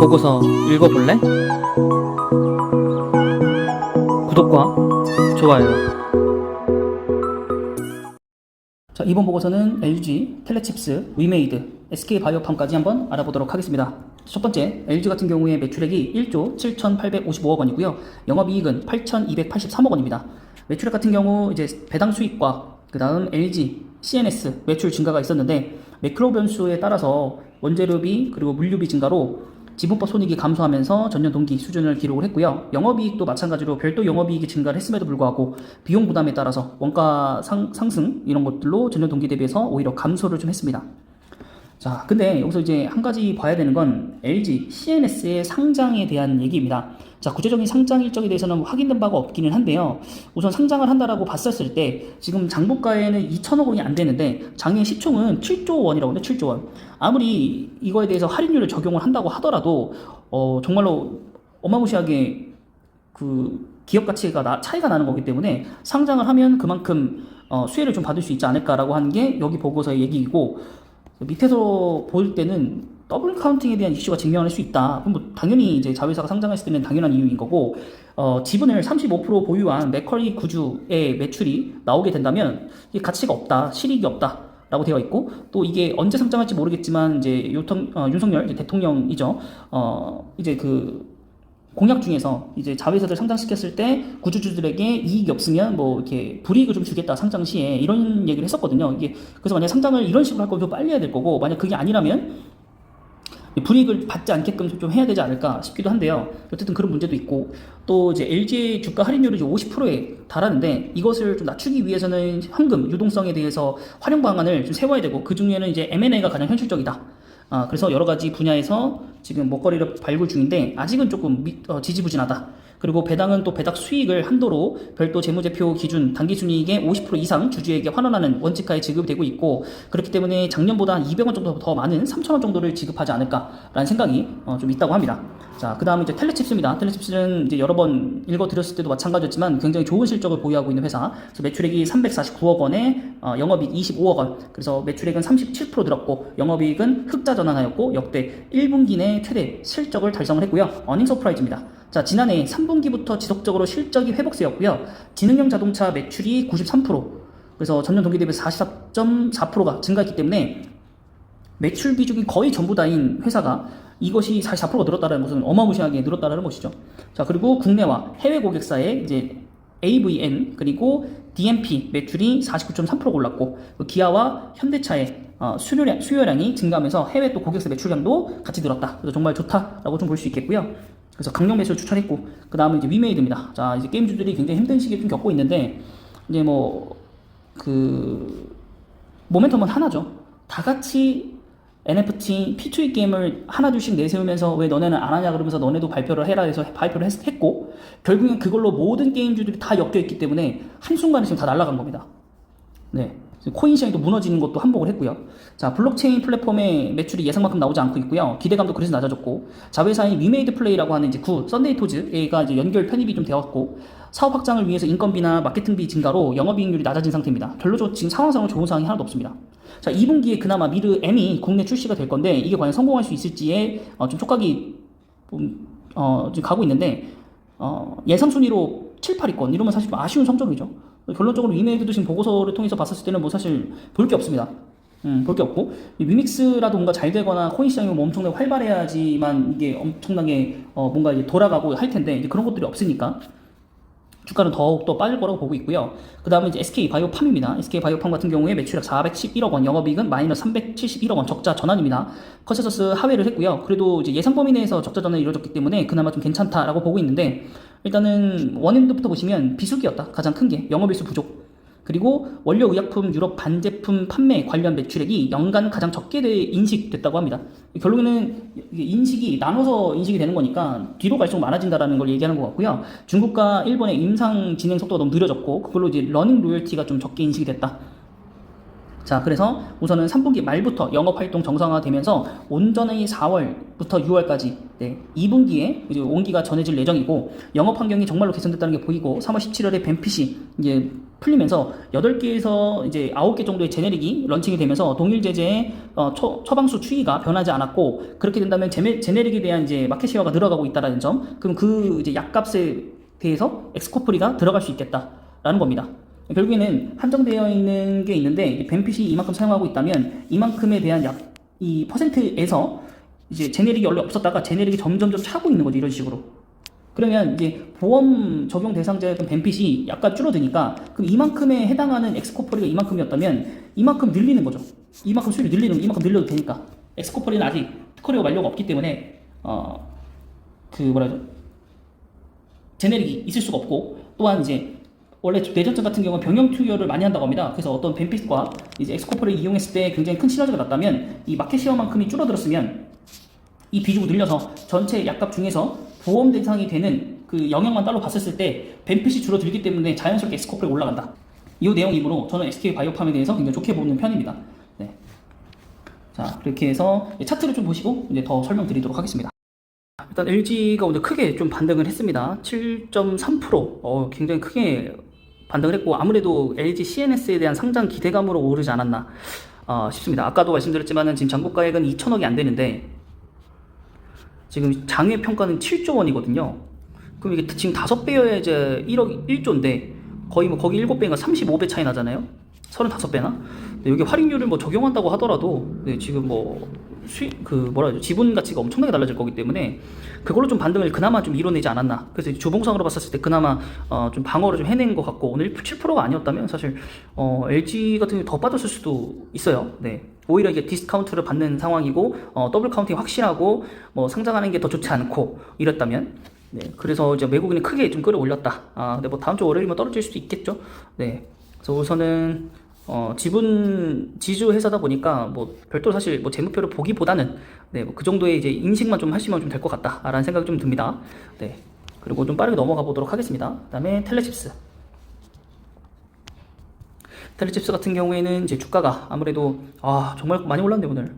보고서 읽어볼래? 구독과 좋아요. 자, 이번 보고서는 LG, 텔레칩스, 위메이드, SK 바이오팜까지 한번 알아보도록 하겠습니다. 첫 번째, LG 같은 경우에 매출액이 1조 7,855억 원이고요. 영업이익은 8,283억 원입니다. 매출액 같은 경우 이제 배당 수익과 그 다음 LG, CNS 매출 증가가 있었는데 매크로 변수에 따라서 원재료비 그리고 물류비 증가로 지분법 손익이 감소하면서 전년 동기 수준을 기록을 했고요. 영업이익도 마찬가지로 별도 영업이익이 증가를 했음에도 불구하고 비용 부담에 따라서 원가 상, 상승 이런 것들로 전년 동기 대비해서 오히려 감소를 좀 했습니다. 자, 근데 여기서 이제 한 가지 봐야 되는 건 LG, CNS의 상장에 대한 얘기입니다. 자, 구체적인 상장 일정에 대해서는 확인된 바가 없기는 한데요. 우선 상장을 한다라고 봤었을 때 지금 장부가에는 2천억 원이 안 되는데 장의 시총은 7조 원이라고 하는데 7조 원. 아무리 이거에 대해서 할인율을 적용을 한다고 하더라도 어, 정말로 어마무시하게 그 기업 가치가 나- 차이가 나는 거기 때문에 상장을 하면 그만큼 어, 수혜를 좀 받을 수 있지 않을까라고 하는 게 여기 보고서의 얘기이고 밑에서 볼 때는 더블 카운팅에 대한 이슈가 증명할 수 있다. 그럼 뭐 당연히 이제 자회사가 상장했을 때는 당연한 이유인 거고 어, 지분을 35% 보유한 맥커리 구주의 매출이 나오게 된다면 이게 가치가 없다, 실익이 없다. 라고 되어 있고 또 이게 언제 상장할지 모르겠지만 이제 요통, 어, 윤석열 이제 대통령이죠. 어, 이제 그 공약 중에서 이제 자회사들 상장시켰을 때 구주주들에게 이익이 없으면 뭐 이렇게 불이익을 좀 주겠다 상장 시에 이런 얘기를 했었거든요. 이게 그래서 만약 상장을 이런 식으로 할 거면 빨리 해야 될 거고 만약 그게 아니라면 불이익을 받지 않게끔 좀 해야 되지 않을까 싶기도 한데요. 어쨌든 그런 문제도 있고 또 이제 LG의 주가 할인율이 이제 50%에 달하는데 이것을 좀 낮추기 위해서는 현금 유동성에 대해서 활용 방안을 좀 세워야 되고 그 중에는 이제 M&A가 가장 현실적이다. 아, 그래서 여러 가지 분야에서 지금 먹거리를 발굴 중인데 아직은 조금 미, 어, 지지부진하다. 그리고 배당은 또 배당 수익을 한도로 별도 재무제표 기준 당기순이익의 50% 이상 주주에게 환원하는 원칙하에 지급되고 있고 그렇기 때문에 작년보다 한 200원 정도 더 많은 3,000원 정도를 지급하지 않을까라는 생각이 어, 좀 있다고 합니다. 자, 그 다음에 이제 텔레칩스입니다. 텔레칩스는 이제 여러 번 읽어드렸을 때도 마찬가지였지만 굉장히 좋은 실적을 보유하고 있는 회사. 그래서 매출액이 349억 원에 어, 영업이익 25억 원. 그래서 매출액은 37% 늘었고 영업이익은 흑자 전환하였고 역대 1분기 내 최대 실적을 달성을 했고요. 어닝 서프라이즈입니다. 자, 지난해 3분기부터 지속적으로 실적이 회복세였고요. 지능형 자동차 매출이 93%. 그래서 전년 동기 대비 44.4%가 증가했기 때문에 매출 비중이 거의 전부 다인 회사가 이것이 44%가 늘었다는 것은 어마무시하게 늘었다는 것이죠. 자, 그리고 국내와 해외 고객사의 이제 AVN 그리고 DMP 매출이 49.3%가 올랐고 그 기아와 현대차의 어, 수요량, 수요량이 증가하면서 해외 또 고객사 매출량도 같이 늘었다. 그래서 정말 좋다라고 좀 볼 수 있겠고요. 그래서 강력 매수를 추천했고 그 다음에 이제 위메이드입니다. 자 이제 게임주들이 굉장히 힘든 시기를 좀 겪고 있는데 이제 뭐 그 모멘텀은 하나죠. 다 같이 NFT, P2E 게임을 하나둘씩 내세우면서 왜 너네는 안 하냐 그러면서 너네도 발표를 해라 해서 발표를 했, 했고 결국엔 그걸로 모든 게임주들이 다 엮여있기 때문에 한순간에 지금 다 날아간 겁니다. 네. 코인 시장이 또 무너지는 것도 한복을 했고요. 자, 블록체인 플랫폼의 매출이 예상만큼 나오지 않고 있고요. 기대감도 그래서 낮아졌고, 자회사인 위메이드 플레이라고 하는 이제 구 썬데이 토즈가 이제 연결 편입이 좀 되었고, 사업 확장을 위해서 인건비나 마케팅비 증가로 영업이익률이 낮아진 상태입니다. 별로 지금 상황상으로 좋은 상황이 하나도 없습니다. 자, 2분기에 그나마 미르 M이 국내 출시가 될 건데, 이게 과연 성공할 수 있을지에 어, 좀 촉각이 좀, 어, 지금 가고 있는데, 어, 예상 순위로 7, 8위권 이러면 사실 좀 아쉬운 성적이죠. 결론적으로 위메이드도 지금 보고서를 통해서 봤을 때는 뭐 사실 볼 게 없습니다. 음, 볼 게 없고 이 위믹스라도 뭔가 잘 되거나 코인 시장이 뭐 엄청나게 활발해야지만 이게 엄청나게 어, 뭔가 이제 돌아가고 할 텐데 이제 그런 것들이 없으니까 주가는 더욱더 빠질 거라고 보고 있고요. 그 다음에 이제 SK 바이오팜입니다. SK 바이오팜 같은 경우에 매출액 411억 원, 영업이익은 마이너스 371억 원, 적자 전환입니다. 컨센서스 하회를 했고요. 그래도 이제 예상 범위 내에서 적자 전환이 이루어졌기 때문에 그나마 좀 괜찮다라고 보고 있는데 일단은 원인부터 보시면 비수기였다. 가장 큰 게 영업일수 부족. 그리고 원료 의약품 유럽 반제품 판매 관련 매출액이 연간 가장 적게 돼 인식됐다고 합니다. 결국에는 인식이 나눠서 인식이 되는 거니까 뒤로 갈수록 많아진다라는 걸 얘기하는 것 같고요. 중국과 일본의 임상 진행 속도가 너무 느려졌고 그걸로 이제 러닝 로열티가 좀 적게 인식이 됐다. 자, 그래서 우선은 3분기 말부터 영업 활동 정상화되면서 온전히 4월부터 6월까지 네, 2분기에 이제 온기가 전해질 예정이고 영업 환경이 정말로 개선됐다는 게 보이고 3월 17일에 벤핏이 이제 풀리면서 8개에서 이제 9개 정도의 제네릭이 런칭이 되면서 동일 제재의 어, 처, 처방수 추이가 변하지 않았고 그렇게 된다면 제네, 제네릭에 대한 이제 마켓 시어가 늘어가고 있다라는 점 그럼 그 이제 약값에 대해서 엑스코프리가 들어갈 수 있겠다라는 겁니다. 결국에는 한정되어 있는 게 있는데 벤핏이 이만큼 사용하고 있다면 이만큼에 대한 약 이 퍼센트에서 이제 제네릭이 원래 없었다가 제네릭이 점점점 차고 있는 거죠 이런 식으로 그러면 이제 보험 적용 대상자였던 벤핏이 약간 줄어드니까 그럼 이만큼에 해당하는 엑스코퍼리가 이만큼이었다면 이만큼 늘리는 거죠. 이만큼 수율이 늘리는 이만큼 늘려도 되니까. 엑스코퍼리는 아직 특허료가 만료가 없기 때문에 어 그 뭐라 죠? 제네릭이 있을 수가 없고 또한 이제 원래 뇌전증 같은 경우는 병용 투여를 많이 한다고 합니다. 그래서 어떤 벤핏과 이제 엑스코퍼를 이용했을 때 굉장히 큰 시너지가 났다면 이 마켓 시어만큼이 줄어들었으면 이 비중을 늘려서 전체 약값 중에서 보험 대상이 되는 그 영역만 따로 봤었을 때 벤핏이 줄어들기 때문에 자연스럽게 엑스코퍼가 올라간다. 이 내용이므로 저는 SK 바이오팜에 대해서 굉장히 좋게 보는 편입니다. 네. 자 그렇게 해서 차트를 좀 보시고 이제 더 설명드리도록 하겠습니다. 일단 LG가 오늘 크게 좀 반등을 했습니다. 7.3% 어, 굉장히 크게 반등을 했고 아무래도 LG CNS에 대한 상장 기대감으로 오르지 않았나 어, 싶습니다. 아까도 말씀드렸지만은 지금 잔고가액은 2천억이 안 되는데 지금 장외 평가는 7조 원이거든요. 그럼 이게 지금 다섯 배여야 이제 1억 1조인데 거의 뭐 거기 7배인가 35배 차이 나잖아요. 35배나? 여기 할인율을 뭐 적용한다고 하더라도 네, 지금 뭐 수익 그 뭐라 하죠 지분 가치가 엄청나게 달라질 거기 때문에 그걸로 좀 반등을 그나마 좀 이뤄내지 않았나 그래서 주봉상으로 봤을 때 그나마 어, 좀 방어를 좀 해낸 것 같고 오늘 7%가 아니었다면 사실 어, LG 같은 경우 더 빠졌을 수도 있어요 네 오히려 이게 디스카운트를 받는 상황이고 어, 더블 카운팅이 확실하고 뭐 상장하는 게 더 좋지 않고 이랬다면 네 그래서 이제 외국인이 크게 좀 끌어올렸다 아 근데 뭐 다음 주 월요일이면 떨어질 수도 있겠죠 네 그래서 우선은 어, 지분 지주 회사다 보니까 뭐 별도로 사실 뭐 재무표를 보기보다는 네, 뭐 그 정도의 이제 인식만 좀 하시면 좀 될 것 같다라는 생각이 좀 듭니다. 네. 그리고 좀 빠르게 넘어가 보도록 하겠습니다. 그다음에 텔레칩스. 텔레칩스 같은 경우에는 이제 주가가 아무래도 아 정말 많이 올랐네 오늘.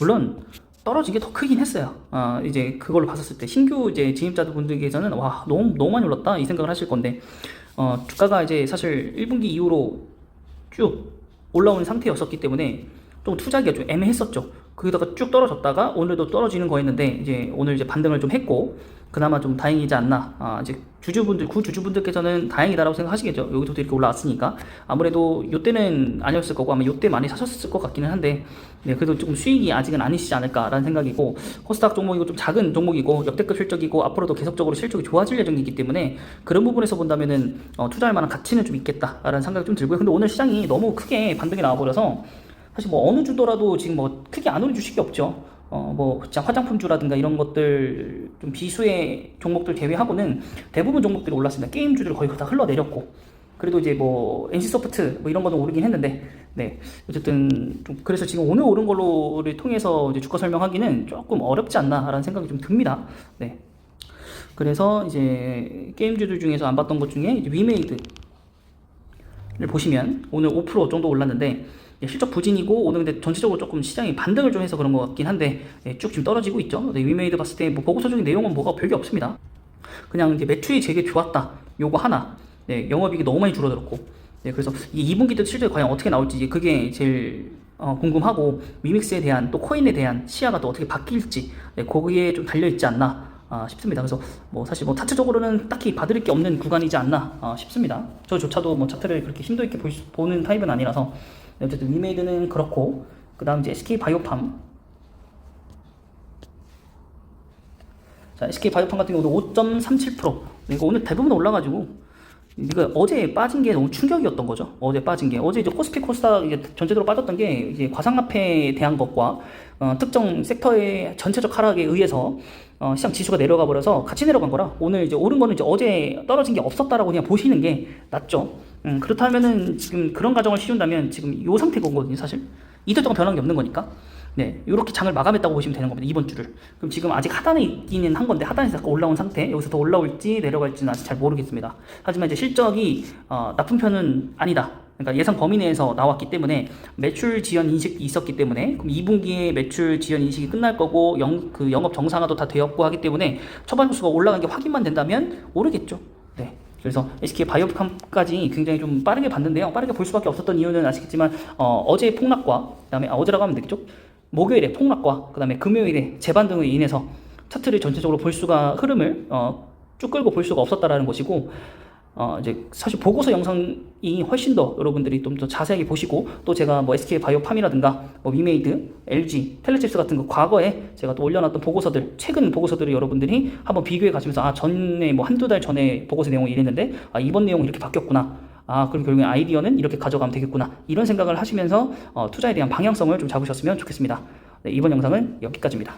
물론 떨어진 게더 크긴 했어요. 아 이제 그걸로 봤었을 때 신규 이제 진입자들 분들께서는 와 너무 너무 많이 올랐다 이 생각을 하실 건데 어 주가가 이제 사실 1분기 이후로 쭉 올라온 상태였었기 때문에 좀 투자하기가 좀 애매했었죠. 거기다가 쭉 떨어졌다가 오늘도 떨어지는 거였는데 이제 오늘 이제 반등을 좀 했고 그나마 좀 다행이지 않나. 아, 이제 주주분들 구주주분들께서는 다행이다라고 생각하시겠죠. 여기서도 이렇게 올라왔으니까 아무래도 요때는 아니었을 거고 아마 요때 많이 사셨을 것 같기는 한데 네, 그래도 조금 수익이 아직은 아니시지 않을까라는 생각이고 코스닥 종목이고 좀 작은 종목이고 역대급 실적이고 앞으로도 계속적으로 실적이 좋아질 예정이기 때문에 그런 부분에서 본다면은 어, 투자할 만한 가치는 좀 있겠다라는 생각이 좀 들고요. 근데 오늘 시장이 너무 크게 반등이 나와버려서 사실 뭐 어느 주더라도 지금 뭐 크게 안 오른 주식이 없죠. 어, 뭐, 화장품주라든가 이런 것들, 좀 비수의 종목들 제외하고는 대부분 종목들이 올랐습니다. 게임주들 거의 다 흘러내렸고. 그래도 이제 뭐, NC소프트 뭐 이런 거는 오르긴 했는데, 네. 어쨌든, 좀, 그래서 지금 오늘 오른 걸로를 통해서 이제 주가 설명하기는 조금 어렵지 않나라는 생각이 좀 듭니다. 네. 그래서 이제 게임주들 중에서 안 봤던 것 중에 위메이드를 보시면 오늘 5% 정도 올랐는데 예, 실적 부진이고 오늘 근데 전체적으로 조금 시장이 반등을 좀 해서 그런 것 같긴 한데 예, 쭉 지금 떨어지고 있죠. 네, 위메이드 봤을 때 뭐 보고서적인 내용은 뭐가 별게 없습니다. 그냥 이제 매출이 되게 좋았다. 요거 하나. 네, 영업이익이 너무 많이 줄어들었고. 네, 그래서 이 2분기 때 실적이 과연 어떻게 나올지 그게 제일 어, 궁금하고 미믹스에 대한 또 코인에 대한 시야가 또 어떻게 바뀔지 네, 거기에 좀 달려 있지 않나 아, 싶습니다. 그래서 뭐 사실 뭐 차트적으로는 딱히 봐드릴 게 없는 구간이지 않나 아, 싶습니다. 저조차도 뭐 차트를 그렇게 심도 있게 보, 보는 타입은 아니라서 네, 어쨌든 위메이드는 그렇고 그 다음 이제 SK 바이오팜. 자 SK 바이오팜 같은 경우도 5.37% 이거 오늘 대부분 올라가지고 이거 어제 빠진 게 너무 충격이었던 거죠. 어제 빠진 게. 어제 이제 코스피 코스닥 이제 전체적으로 빠졌던 게 이제 과상화폐에 대한 것과 어, 특정 섹터의 전체적 하락에 의해서 어, 시장 지수가 내려가 버려서 같이 내려간 거라 오늘 이제 오른 거는 이제 어제 떨어진 게 없었다라고 그냥 보시는 게 낫죠. 음, 그렇다면은 지금 그런 가정을 씌운다면 지금 요 상태가 거든요 사실 이틀 동안 변한 게 없는 거니까. 네, 이렇게 장을 마감했다고 보시면 되는 겁니다. 이번 주를. 그럼 지금 아직 하단에 있기는 한 건데 하단에서 약간 올라온 상태. 여기서 더 올라올지 내려갈지는 아직 잘 모르겠습니다. 하지만 이제 실적이 어, 나쁜 편은 아니다. 그러니까 예상 범위 내에서 나왔기 때문에 매출 지연 인식이 있었기 때문에 그럼 2분기에 매출 지연 인식이 끝날 거고 영, 그 영업 정상화도 다 되었고 하기 때문에 처발 수가 올라간 게 확인만 된다면 오르겠죠. 네. 그래서 SK 바이오팜까지 굉장히 좀 빠르게 봤는데요. 빠르게 볼 수밖에 없었던 이유는 아시겠지만 어, 어제 폭락과 그다음에 아, 어제라고 하면 되겠죠. 목요일에 폭락과 그다음에 금요일에 재반 등으로 인해서 차트를 전체적으로 볼 수가 흐름을 어, 쭉 끌고 볼 수가 없었다라는 것이고 어, 이제 사실 보고서 영상이 훨씬 더 여러분들이 좀 더 자세하게 보시고 또 제가 뭐 SK 바이오팜이라든가 뭐 위메이드, LG, 텔레칩스 같은 거 과거에 제가 또 올려놨던 보고서들 최근 보고서들을 여러분들이 한번 비교해 가시면서 아 전에 뭐 한두 달 전에 보고서 내용이 이랬는데 아 이번 내용은 이렇게 바뀌었구나. 아 그럼 결국에 아이디어는 이렇게 가져가면 되겠구나. 이런 생각을 하시면서 어, 투자에 대한 방향성을 좀 잡으셨으면 좋겠습니다. 네, 이번 영상은 여기까지입니다